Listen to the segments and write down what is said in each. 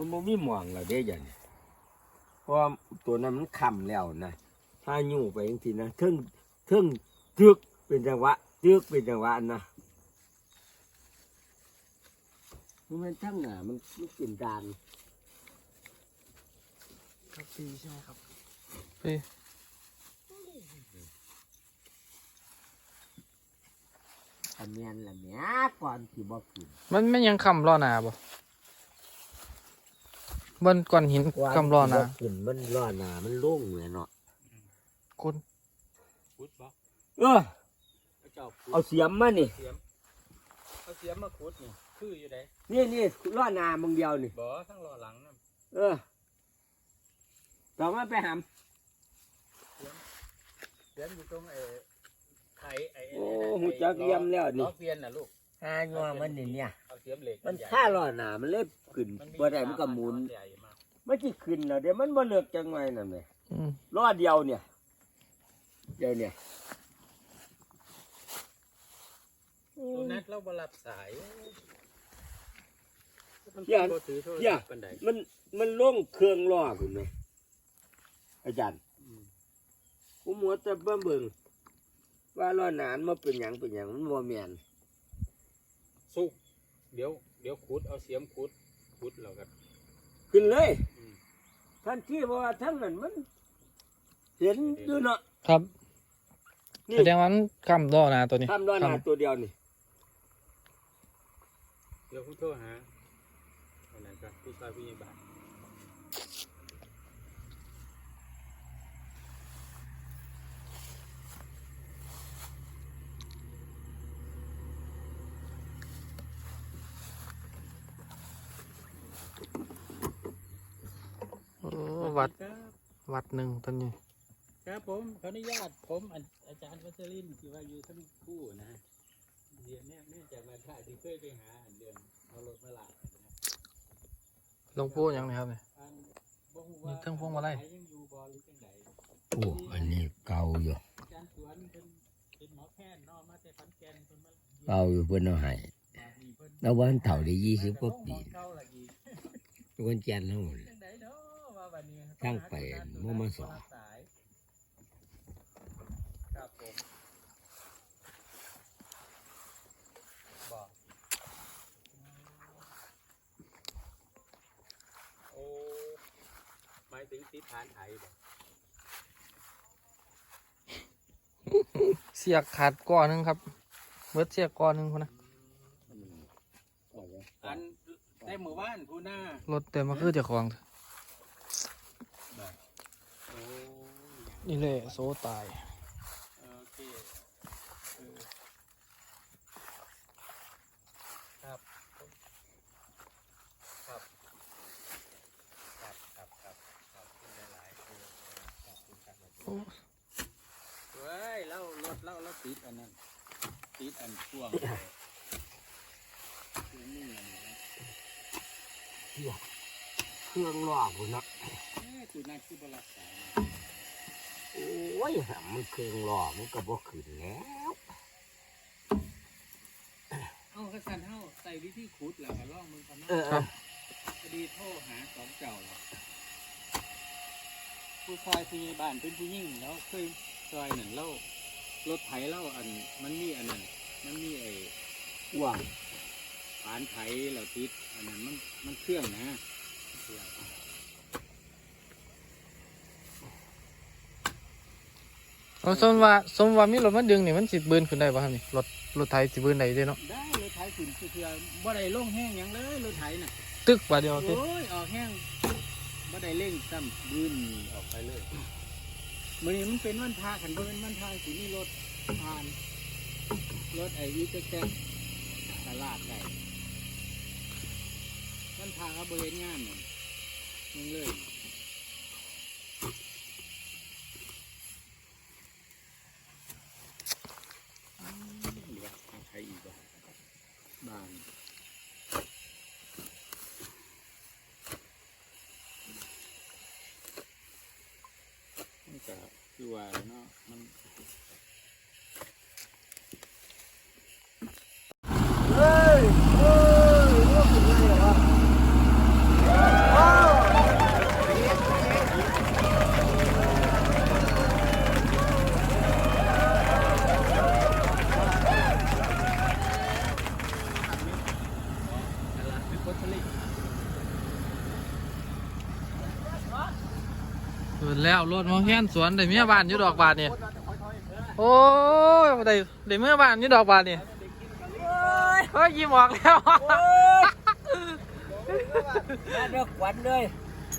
มันบ่มีหมองแล้วเด้ยันเพราะว่าตัวนั้นมันค่ำแล้วนะถ้าอยู่ไปจังซี่นะเทิงเทิงจึกเป็นจังหวะจึกเป็นจังหวะนะมันทั้งหน้ามันมันกินดานครับปีใช่ไหมครับปีอันเมียนละเมียก่อนที่บ่ขึ้นมันไม่ยังคำรอหนาบ่ บนก้อนหินก่อนคำรอหนาที่บ่ขึ้นมันรอหนามันโล่งเลยเนาะคนขุดบ่เออพระเจ้าขุดเอาเสียมมานี่เสียมเอาเสียมมาขุดนี่ คืออยู่ไหนนี่นี่รอหนามึงเดียวนี่ บ่ทั้งรอหลังนั่นเออต่อมาไปหามเสียมอยู่ตรงไอ้ไข่ไอ้โอ้หูจักเยี่ยมแล้วล้นี่อเปลี่ยนน่ะลูกหายัวมันนี่เนี่ยเอาเสียมเหล็กมันใหญ่ค่ารอหนามันเลยขึ้นบ่ได้มันก็หมุนใหญ่มากมันสิขึ้นแล้วเดี๋ยวมันบ่เลิกจังไงนั่นแหละอืมรอเดียวเนี่ย เดี๋ยวเนี่ยตัวนัดเราบ่รับสายมันอย่าบ่ถือโทรอย่าศัพท์ปานใดมันมันล่งเครื่องล่อคุณไหมอาจารย์อืมผมมัวแต่เบิ่งเบิ่งว่าล้อหนานมาเป็นหยังเป็นหยังมันบ่แม่นสุก เดี๋ยวเดี๋ยวขุดเอาเสียมขุดขุดแล้วกัน ขึ้นเลยอืมทันทีเพราะว่าทั้งนั้นมัน เห็นอยู่เนาะครับนี่แสดงว่ามันคำรอหนาตัวนี้ทำล้อหนาครับตัวเดียวนี่เดี๋ยวคุณโทรหาคนนั้นครับผู้ชายผู้ใหญ่บ้าน โอ้ วัดครับวัดหนึ่งตัวนี้ ครับผมขออนุญาตผมอาอาจารย์วัชรินทร์ที่ว่าอยู่ทั้งคู่นะเรียนแน่แน่จากมาท่าที่เคยไปหาอันเดือนเอารถมาลากนะครับหลวงปู่หยังนะครับเนี่ยอันบ่ฮู้มีเครื่องพวงมาลัยยังอยู่บ่หรือจังไดโอ้อันนี้เก่าอยู่อาจารย์สวนเป็นเป็นหมอแพทย์เนาะมาแต่ขอนแก่นเพิ่นมาเก่าอยู่เพิ่นเอาให้มานี่เพิ่นแล้ววันเฒ่าได้ยี่สิบกว่าปีเก่าละอีกคนแก่นทั้งหมดจังไดเนาะว่าบัดนี้ ตั้งไปมั่วมาสอนสายครับผมบอกโอ้หมายถึงติดฐานไถบ่เสียกขาดก้อนหนึงครับเบิดเสียกก้อนหนึงคนนะอันได้หมู่บ้านผู้หน้ารถเต็มมาคือเจ้าของโอ้ นี่เลยโซตายครับครับครับครับครับครับหลายๆเออขอบครับโอ้เว้ยเล่ารถเล่าแล้วติดอันนั้นติดอันพ่วงคือนี่อันนี้เครื่องล่อพุ่นเนะเอ้ยคือนั่นคือบรักษา โอ้ยมันเครื่องล่อมันก็บ่ขึ้นแล้วเอากระสันเท่าใส่วิธีขุดแล้วก็ล่องมือกันเนาะเออครับพอดีโทรหาสองเจ้าแล้วผู้ชายผู้ใหญ่บ้านเป็นผู้หญิงแล้วเคยซอยหนึ่งเล่ารถไถเล่าอันมันมีอันนั้นมันมีไอ้ว่างฝานไถเราติดอันนั้นมันมันเครื่องนะเครื่อง เอาสมว่าสมว่ามีรถมาดึงนี่มันสิบืนขึ้นได้ป่ะครับนี่รถรถไถสิบืนได้เด้เนาะได้รถไถขึ้นคือๆบ่ได้ลงแห้งหยังเลยรถไถน่ะตึกบาดเดียวติโอ้ยออกแห้งบ่ได้เร่งซ้ำบืนออกไปเลยมื้อนี้มันเป็นวันพระขันบ่เป็นวันพระสิมีรถผ่านรถไอ้วิแจ๊กๆตลาดได้วันพระก็บ่เห็นงานนั่นมึงเลยอืมเหลือเอาใครอีกวะ บ้าน มันก็คือว่าเนาะมัน เฮ้ยเฮ้ยว่าเป็นไงวะ แล้วรถมาแค่นสวนได้เมียบ้านอยู่ดอกบาทนี่โอ้ยได้ได้เมียบ้านอยู่ดอกบาทนี่เฮ้ยยิ้มออกแล้วมาเดือกขวัญเลย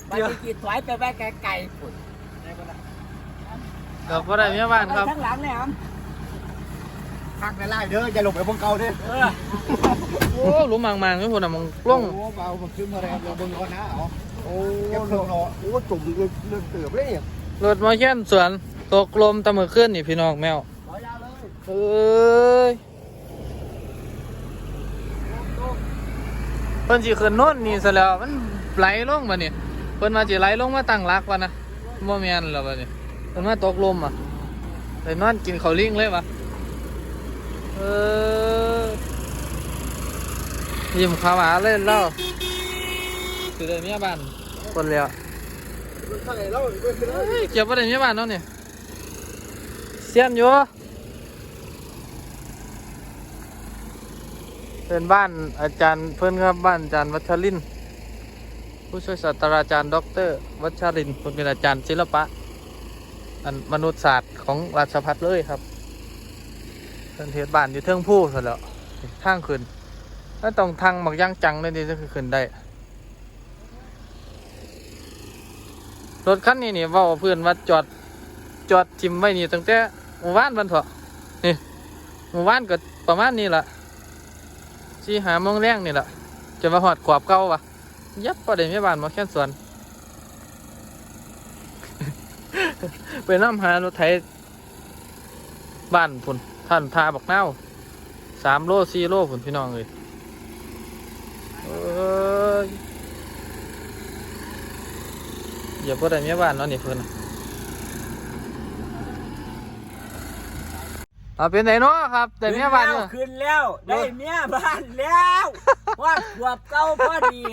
มาจะกีดถอยไปไปไกลๆพุ่นดอกบ่ได้เมียบ้านครับทั้งหลังเนี่ยครับพักในไล่เด้ออย่าหลบไปพวกเก่าเด้อเออโอ้หลุมมังๆไม่พูดน่ะมึงลงโอ้เบามันขึ้นมาแรงเราเบิ่งก่อนนะเอา โอ้เก็บเครื่องรอโหตุ่มเลือดเตือบเลยเนี่ยรถมาแค่นสวนตกลมตะมือขึ้นนี่พี่น้องแมวถอยยาวเลยเอ้ยเพิ่นสิขึ้นโน่นนี่ซะแล้วมันไหลลงมาเนี่ยเพิ่นมาสิไหลลงมาตั้งรักวะนะบ่แม่นแล้วบัดนี้เพิ่นมาตกลมอะไปนอนกินข้าวลิงเลยวะเออยิ้มขาวหวาเล่นแล้ว คือได้เมียบ้านคนแล้วใส่แล้วเบิ่งไปเลยเฮ้ยเก็บบ่ได้เมียบ้านเนาะนี่เสียนอยู่เป็นบ้านอาจารย์เพื่อนครับบ้านอาจารย์วัชรินทร์ผู้ช่วยศาสตราจารย์ดอกเตอรวัชรินทร์เพิ่นเป็นอาจารย์ศิลปะอันมนุษยศาสตร์ของราชพัฒเลยครับเพิ่นเทศบ้านอยู่เทิงผู้ซะแล้วทางขึ้นถ้าต้องทางบักย่างจังเลยนี่จะคือขึ้นได้ รถคันนี้นี่เว่าเพื่อนว่าจอดจอดทิมไว้นี่ตั้งแต่หมู่บ้านบันเถอะนี่หมู่บ้านก็ประมาณนี้ล่ะสี่หาโมงแรงนี่แหละจะมาหอดขวบเก่าวะยับประเด็นไม่บานมาแค่สวนไปน้ำหารถไถบ้านพุ่นท่านทาบักเน่าสามโลสี่โลพุ่นพี่น้องเลยเอ้ย อย่าประเด็นไม่บานเนาะนี่เพิ่นน่ะเอาเป็นไหนเนาะครับแต่เมียบ้านเนาะขึ้นแล้ว ได้เมียบ้านแล้วว่าขวบเก่าพอดี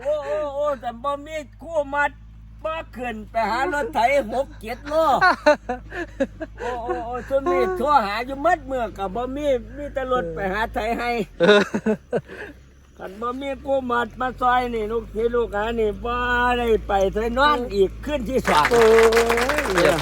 โอ้โอ้โอ้แต่บ่มีคู่มัดบ่ขึ้นไปหารถไถหกเจ็ดโลโอ้โอ้โอ้จนมีโทรหาอยู่มัดเมื่อกับบ่มีมีแต่รถไปหาไถให้ ขันบ่มีกูมัดมาซอยนี่ลูกพี่ลูกหานี่บ่ได้ไปเทนอนอีกขึ้นที่สอง โอ้ย